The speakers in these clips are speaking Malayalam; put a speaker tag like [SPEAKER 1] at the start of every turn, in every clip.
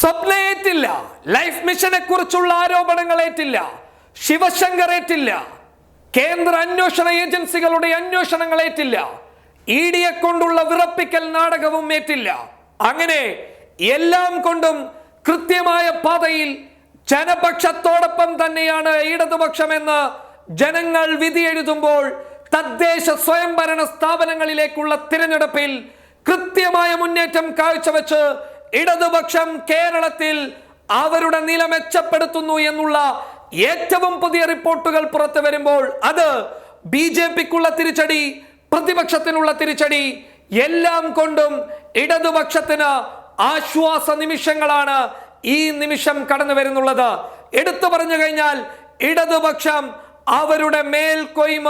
[SPEAKER 1] സ്വപ്നയേറ്റില്ല ലൈഫ് മിഷനെ കുറിച്ചുള്ള ആരോപണങ്ങൾ ഏറ്റില്ല ശിവശങ്കർ ഏറ്റില്ല കേന്ദ്ര അന്വേഷണ ഏജൻസികളുടെ അന്വേഷണങ്ങൾ ഏറ്റില്ല ഇ ഡിയെ കൊണ്ടുള്ള വിറപ്പിക്കൽ നാടകവും ഏറ്റില്ല അങ്ങനെ എല്ലാം കൊണ്ടും കൃത്യമായ പാതയിൽ ജനപക്ഷത്തോടൊപ്പം തന്നെയാണ് ഇടതുപക്ഷമെന്ന് ജനങ്ങൾ വിധി എഴുതുമ്പോൾ തദ്ദേശ സ്വയംഭരണ സ്ഥാപനങ്ങളിലേക്കുള്ള തിരഞ്ഞെടുപ്പിൽ കൃത്യമായ മുന്നേറ്റം കാഴ്ചവെച്ച് ഇടതുപക്ഷം കേരളത്തിൽ അവരുടെ നില മെച്ചപ്പെടുത്തുന്നു എന്നുള്ള ഏറ്റവും പുതിയ റിപ്പോർട്ടുകൾ പുറത്തു വരുമ്പോൾ അത് ബി ജെ പിക്കുള്ള തിരിച്ചടി പ്രതിപക്ഷത്തിനുള്ള തിരിച്ചടി എല്ലാം കൊണ്ടും ഇടതുപക്ഷത്തിന് ആശ്വാസ നിമിഷങ്ങളാണ് ഈ നിമിഷം കടന്നു വരുന്നുള്ളത് എടുത്തു പറഞ്ഞു കഴിഞ്ഞാൽ ഇടതുപക്ഷം അവരുടെ മേൽക്കൊയ്മ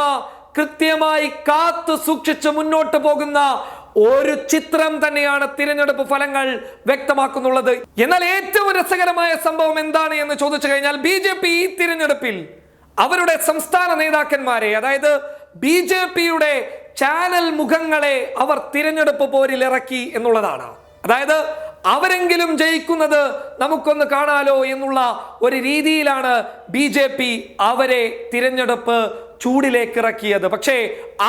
[SPEAKER 1] കൃത്യമായി കാത്തു സൂക്ഷിച്ച് മുന്നോട്ട് പോകുന്ന ഒരു ചിത്രം തന്നെയാണ് തിരഞ്ഞെടുപ്പ് ഫലങ്ങൾ വ്യക്തമാക്കുന്നുള്ളത് എന്നാൽ ഏറ്റവും രസകരമായ സംഭവം എന്താണ് എന്ന് ചോദിച്ചു കഴിഞ്ഞാൽ ബി ജെ പി ഈ തിരഞ്ഞെടുപ്പിൽ അവരുടെ സംസ്ഥാന നേതാക്കന്മാരെ അതായത് ബി ജെ പിയുടെ ചാനൽ മുഖങ്ങളെ അവർ തിരഞ്ഞെടുപ്പ് പോരിൽ ഇറക്കി എന്നുള്ളതാണ് അതായത് അവരെങ്കിലും ജയിക്കുന്നത് നമുക്കൊന്ന് കാണാലോ എന്നുള്ള ഒരു രീതിയിലാണ് ബി ജെ പി അവരെ തിരഞ്ഞെടുപ്പ് ചൂടിലേക്ക് ഇറക്കിയത് പക്ഷേ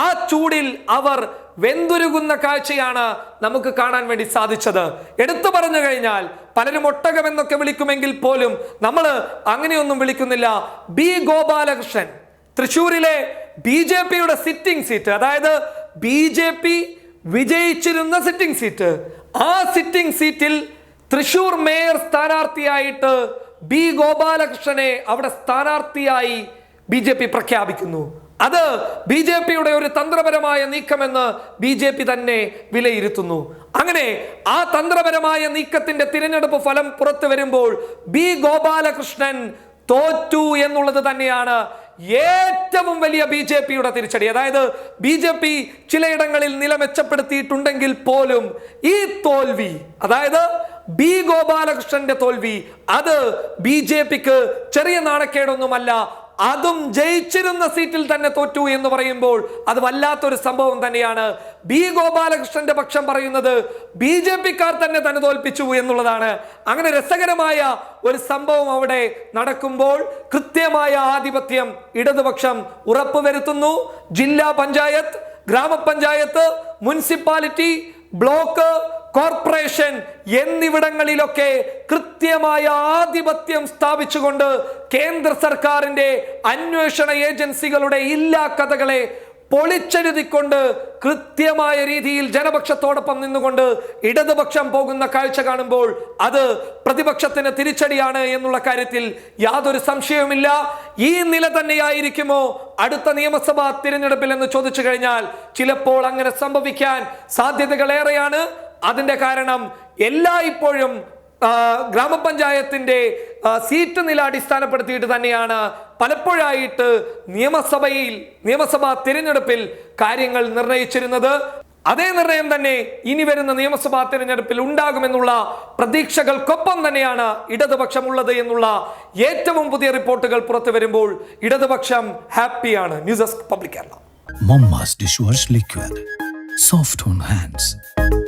[SPEAKER 1] ആ ചൂടിൽ അവർ വെന്തുരുകുന്ന കാഴ്ചയാണ് നമുക്ക് കാണാൻ വേണ്ടി സാധിച്ചത് എടുത്തു പറഞ്ഞു കഴിഞ്ഞാൽ പലരും ഒട്ടകം എന്നൊക്കെ വിളിക്കുമെങ്കിൽ പോലും നമ്മൾ അങ്ങനെയൊന്നും വിളിക്കുന്നില്ല ബി ഗോപാലകൃഷ്ണൻ തൃശൂരിലെ ബി ജെ പിയുടെ സിറ്റിംഗ് സീറ്റ് അതായത് ബി ജെ പി വിജയിച്ചിരുന്ന സിറ്റിംഗ് സീറ്റ് ആ സിറ്റിംഗ് സീറ്റിൽ തൃശൂർ മേയർ സ്ഥാനാർത്ഥിയായിട്ട് ബി ഗോപാലകൃഷ്ണനെ അവിടെ സ്ഥാനാർത്ഥിയായി ബി ജെ പി പ്രഖ്യാപിക്കുന്നു അത് ബി ജെ പിയുടെ ഒരു തന്ത്രപരമായ നീക്കമെന്ന് ബി ജെ പി തന്നെ വിലയിരുത്തുന്നു അങ്ങനെ ആ തന്ത്രപരമായ നീക്കത്തിന്റെ തിരഞ്ഞെടുപ്പ് ഫലം പുറത്തു വരുമ്പോൾ ബി ഗോപാലകൃഷ്ണൻ തോറ്റു എന്നുള്ളത് തന്നെയാണ് ഏറ്റവും വലിയ ബി ജെ പിയുടെ തിരിച്ചടി അതായത് ബി ജെ പി ചിലയിടങ്ങളിൽ നില മെച്ചപ്പെടുത്തിയിട്ടുണ്ടെങ്കിൽ പോലും ഈ തോൽവി അതായത് ബി ഗോപാലകൃഷ്ണന്റെ തോൽവി അത് ബി ജെ പിക്ക് ചെറിയ നാണക്കേടൊന്നുമല്ല അതും ജയിച്ചിരുന്ന സീറ്റിൽ തന്നെ തോറ്റു എന്ന് പറയുമ്പോൾ അത് വല്ലാത്തൊരു സംഭവം തന്നെയാണ് ബി ഗോപാലകൃഷ്ണന്റെ പക്ഷം പറയുന്നത് ബി ജെ പിക്കാർ തന്നെ തന്നെ തോൽപ്പിച്ചു എന്നുള്ളതാണ് അങ്ങനെ രസകരമായ ഒരു സംഭവം അവിടെ നടക്കുമ്പോൾ കൃത്യമായ ആധിപത്യം ഇടതുപക്ഷം ഉറപ്പുവരുത്തുന്നു ജില്ലാ പഞ്ചായത്ത് ഗ്രാമപഞ്ചായത്ത് മുനിസിപ്പാലിറ്റി ബ്ലോക്ക് കോർപ്പറേഷൻ എന്നിവിടങ്ങളിലൊക്കെ കൃത്യമായ ആധിപത്യം സ്ഥാപിച്ചുകൊണ്ട് കേന്ദ്ര സർക്കാരിൻ്റെ അന്വേഷണ ഏജൻസികളുടെ ഇല്ലാ കഥകളെ പൊളിച്ചെഴുതിക്കൊണ്ട് കൃത്യമായ രീതിയിൽ ജനപക്ഷത്തോടൊപ്പം നിന്നുകൊണ്ട് ഇടതുപക്ഷം പോകുന്ന കാഴ്ച കാണുമ്പോൾ അത് പ്രതിപക്ഷത്തിന് തിരിച്ചടിയാണ് എന്നുള്ള കാര്യത്തിൽ യാതൊരു സംശയവുമില്ല ഈ നില തന്നെയായിരിക്കുമോ അടുത്ത നിയമസഭാ തിരഞ്ഞെടുപ്പിൽ എന്ന് ചോദിച്ചു കഴിഞ്ഞാൽ ചിലപ്പോൾ അങ്ങനെ സംഭവിക്കാൻ സാധ്യതകളേറെയാണ് അതിൻ്റെ കാരണം എല്ലാ ഇപ്പോഴും ഗ്രാമപഞ്ചായത്തിൻ്റെ സീറ്റ് നില അടിസ്ഥാനപ്പെടുത്തിയിട്ട് തന്നെയാണ് പലപ്പോഴായിട്ട് നിയമസഭയിൽ നിയമസഭാ തിരഞ്ഞെടുപ്പിൽ കാര്യങ്ങൾ നിർണയിച്ചിരുന്നത് അതേ നിർണയം തന്നെ ഇനി വരുന്ന നിയമസഭാ തിരഞ്ഞെടുപ്പിൽ ഉണ്ടാകുമെന്നുള്ള പ്രതീക്ഷകൾക്കൊപ്പം തന്നെയാണ് ഇടതുപക്ഷമുള്ളത് എന്നുള്ള ഏറ്റവും പുതിയ റിപ്പോർട്ടുകൾ പുറത്തു വരുമ്പോൾ ഇടതുപക്ഷം ഹാപ്പിയാണ് news desk public Kerala liquid soft on hands